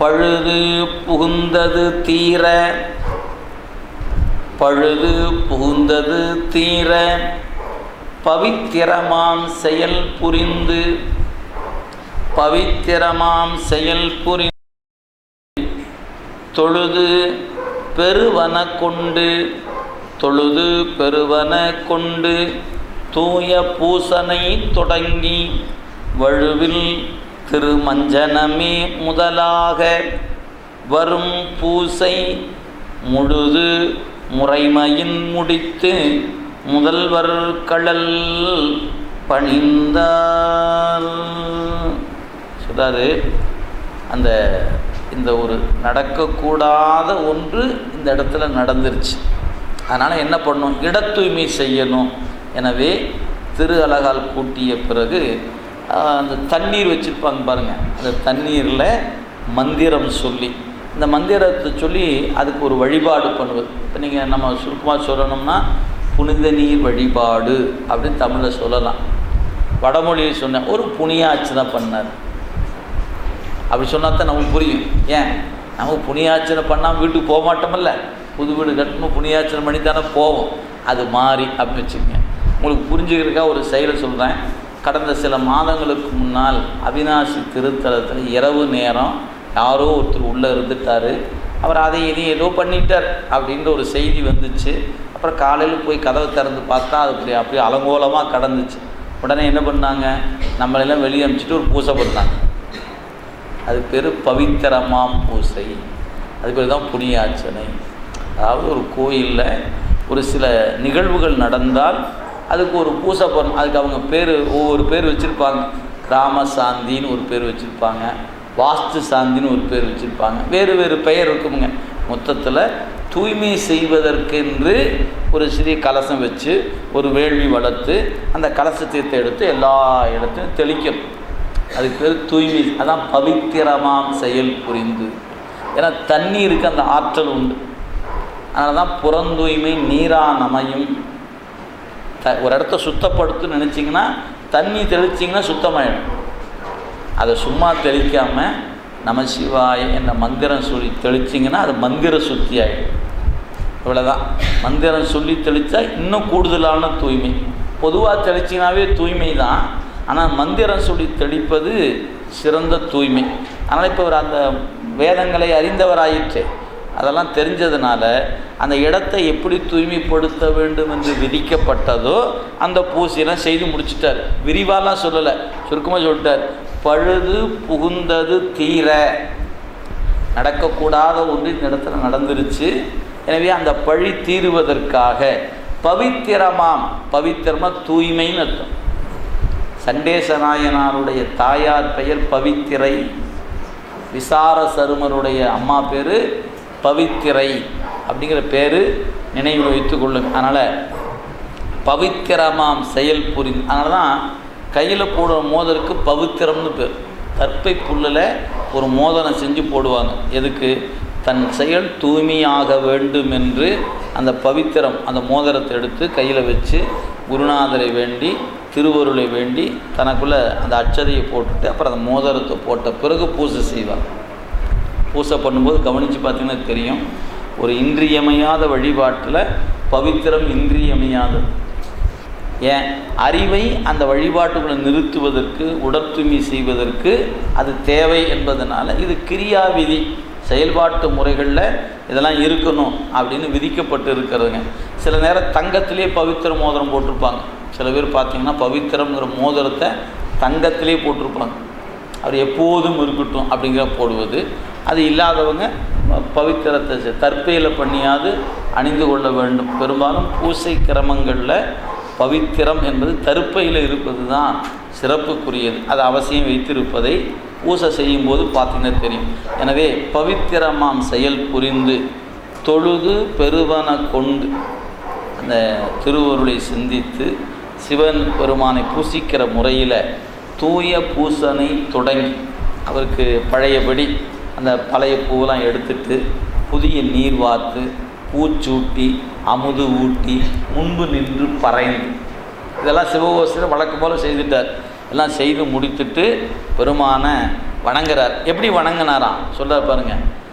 பழுது புகுந்தது தீர. பழுது புகுந்தது தீர. பவித்திரமாம் செயல் புரிந்து. பவித்திரமாம் செயல் புரிந்து. தொழுது பெருவன கொண்டு. தொழுது பெருவன கொண்டு. தூய பூசனை தொடங்கி. வழுவில் திருமஞ்சனமே முதலாக வரும் பூசை முழுது முறைமையின் முடித்து முதல்வர் கடல் பணிந்தால் சொல்றாரு. அந்த இந்த ஒரு நடக்கக்கூடாத ஒன்று இந்த இடத்துல நடந்துருச்சு. அதனால் என்ன பண்ணணும் இட தூய்மை செய்யணும். எனவே திரு அழகால் கூட்டிய பிறகு அந்த தண்ணீர் வச்சுருப்பாங்க பாருங்கள் அந்த தண்ணீரில் மந்திரம் சொல்லி இந்த மந்திரத்தை சொல்லி அதுக்கு ஒரு வழிபாடு பண்ணுவது. இப்போ நீங்கள் நம்ம சுருக்கமாக சொல்லணும்னா புனித நீர் வழிபாடு அப்படின்னு தமிழில் சொல்லலாம். வடமொழியை சொன்னேன் ஒரு புனியாச்சனை பண்ணார். அப்படி சொன்னால் தான் நமக்கு புரியும். ஏன்? நம்ம புனியாச்சனை பண்ணாமல் வீட்டுக்கு போக மாட்டோமல்ல. புது வீடு கட்டணும் புனியாச்சனை பண்ணி தானே போவோம். அது மாறி அப்படின்னு வச்சுக்கோங்க. உங்களுக்கு புரிஞ்சுக்கிறதுக்காக ஒரு செயலை சொல்கிறேன் கடந்த சில மாதங்களுக்கு முன்னால் அவினாசி திருத்தலத்தில் இரவு நேரம் யாரோ ஒருத்தர் உள்ளே இருந்துட்டார். அவர் அதை இதையும் ஏதோ பண்ணிட்டார் அப்படின்ற ஒரு செய்தி வந்துச்சு. அப்புறம் காலையில் போய் கதவை திறந்து பார்த்தா அது அப்படி அப்படியே அலங்கோலமாக கடந்துச்சு. உடனே என்ன பண்ணாங்க? நம்மளெல்லாம் வெளியே அனுப்பிச்சிட்டு ஒரு பூசை பண்ணாங்க அது பேர் பவித்திரமாம் பூசை. அது பேர் தான் புனியாச்சனை. அதாவது ஒரு கோயிலில் ஒரு சில நிகழ்வுகள் நடந்தால் அதுக்கு ஒரு பூசை பண்ணணும் அதுக்கு அவங்க பேர் ஒவ்வொரு பேர் வச்சுருப்பாங்க. கிராம சாந்தின்னு ஒரு பேர் வச்சுருப்பாங்க. வாஸ்து சாந்தின்னு ஒரு பேர் வச்சுருப்பாங்க. வேறு வேறு பெயர் இருக்குமுங்க. மொத்தத்தில் தூய்மை செய்வதற்கென்று ஒரு சிறிய கலசம் வச்சு ஒரு வேள்வி வளர்த்து அந்த கலச தீர்த்தை எடுத்து எல்லா இடத்தையும் தெளிக்கும். அதுக்கு பேர் தூய்மை. அதான் பவித்திரமாம் செயல் புரிந்து. ஏன்னா தண்ணீருக்கு அந்த ஆற்றல் உண்டு. அதனால தான் புறந்தூய்மை நீரானமையும் த ஒரு இடத்த சுத்தப்படுத்து நினச்சிங்கன்னா தண்ணி தெளிச்சிங்கன்னா சுத்தமாயிடும். அதை சும்மா தெளிக்காமல் நம சிவாய என்ற மந்திரம் சொல்லி தெளிச்சிங்கன்னா அது மந்திர சுத்தி ஆகிடும் இவ்வளோதான் மந்திரம் சொல்லி தெளித்தா இன்னும் கூடுதலான தூய்மை. பொதுவாக தெளிச்சிங்கனாவே தூய்மை தான் ஆனால் மந்திரம் சொல்லி தெளிப்பது சிறந்த தூய்மை. அதனால் இப்போ ஒரு அந்த வேதங்களை அறிந்தவராயிற்று. அதெல்லாம் தெரிஞ்சதுனால அந்த இடத்தை எப்படி தூய்மைப்படுத்த வேண்டும் என்று விதிக்கப்பட்டதோ அந்த பூசையெல்லாம் செய்து முடிச்சிட்டார். விரிவாலாம் சொல்லலை. சுருக்கமாக சொல்லிட்டார். பழுது புகுந்தது தீர. நடக்கக்கூடாத ஒன்று இந்த இடத்துல நடந்துருச்சு. எனவே அந்த பழி தீருவதற்காக பவித்திரமாம். பவித்திரமாக தூய்மைன்னு அர்த்தம். சண்டேசநாயனாருடைய தாயார் பெயர் பவித்திரை. விசார சருமருடைய அம்மா பேர் பவித்திரை அப்படிங்கிற பேர் நினைவில் வைத்து கொள்ளுங்க அதனால் பவித்திரமாம் செயல் புரி அதனால தான் கையில் போடுற மோதலுக்கு பவித்திரம்னு பேர். கற்பை புல்லில் ஒரு மோதனம் செஞ்சு போடுவாங்க. எதுக்கு? தன் செயல் தூய்மையாக வேண்டும் என்று அந்த பவித்திரம் அந்த மோதிரத்தை எடுத்து கையில் வச்சு குருநாதரை வேண்டி திருவருளை வேண்டி தனக்குள்ளே அந்த அச்சதையை போட்டுட்டு அப்புறம் அந்த மோதிரத்தை போட்ட பிறகு பூஜை செய்வாங்க. பூஜை பண்ணும்போது கவனித்து பார்த்தீங்கன்னா தெரியும். ஒரு இன்றியமையாத வழிபாட்டில் பவித்திரம் இன்றியமையாதது ஏன்? அறிவை அந்த வழிபாட்டுகளை நிறுத்துவதற்கு உடற்தூய்மை செய்வதற்கு அது தேவை என்பதனால் இது கிரியா விதி. செயல்பாட்டு முறைகளில் இதெல்லாம் இருக்கணும் அப்படின்னு விதிக்கப்பட்டு இருக்கிறதுங்க. சில நேரம் தங்கத்திலே பவித்திர மோதிரம் போட்டிருப்பாங்க. சில பேர் பார்த்தீங்கன்னா பவித்திரங்கிற மோதிரத்தை தங்கத்திலே போட்டிருப்பாங்க. அவர் எப்போதும் இருக்கட்டும் அப்படிங்கிற போடுவது. அது இல்லாதவங்க பவித்திரத்தை தற்பையில் பண்ணியாவது அணிந்து கொள்ள வேண்டும். பெரும்பாலும் பூசை கிரமங்களில் பவித்திரம் என்பது தருப்பையில் இருப்பது தான் சிறப்புக்குரியது. அது அவசியம் வைத்திருப்பதை பூசை செய்யும்போது பார்த்தீங்கன்னா தெரியும். எனவே பவித்திரமாம் செயல் புரிந்து தொழுது பெருவன கொண்டு அந்த திருவருளை சிந்தித்து சிவன் பெருமானை பூசிக்கிற முறையில் தூய பூசனை தொடங்கி அவருக்கு பழையபடி அந்த பழைய பூவெல்லாம் எடுத்துட்டு புதிய நீர் வார்த்து பூச்சூட்டி அமுது ஊட்டி முன்பு நின்று பறைந்து. இதெல்லாம் சிவகோசத்தில் வழக்கம் போல் செய்துட்டார். எல்லாம் செய்து முடித்துட்டு பெருமான வணங்குறார். எப்படி வணங்கினாராம்? சொல்ல பாருங்கள்